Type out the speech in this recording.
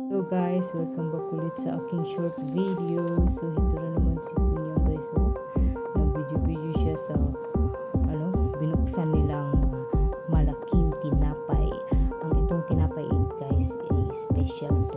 Hello guys, welcome back ulit sa aking short video. So ito na naman si Kuya guys. So, nag-video-video siya sa ano, binuksan nilang malaking tinapay. Ang itong tinapay guys ay special.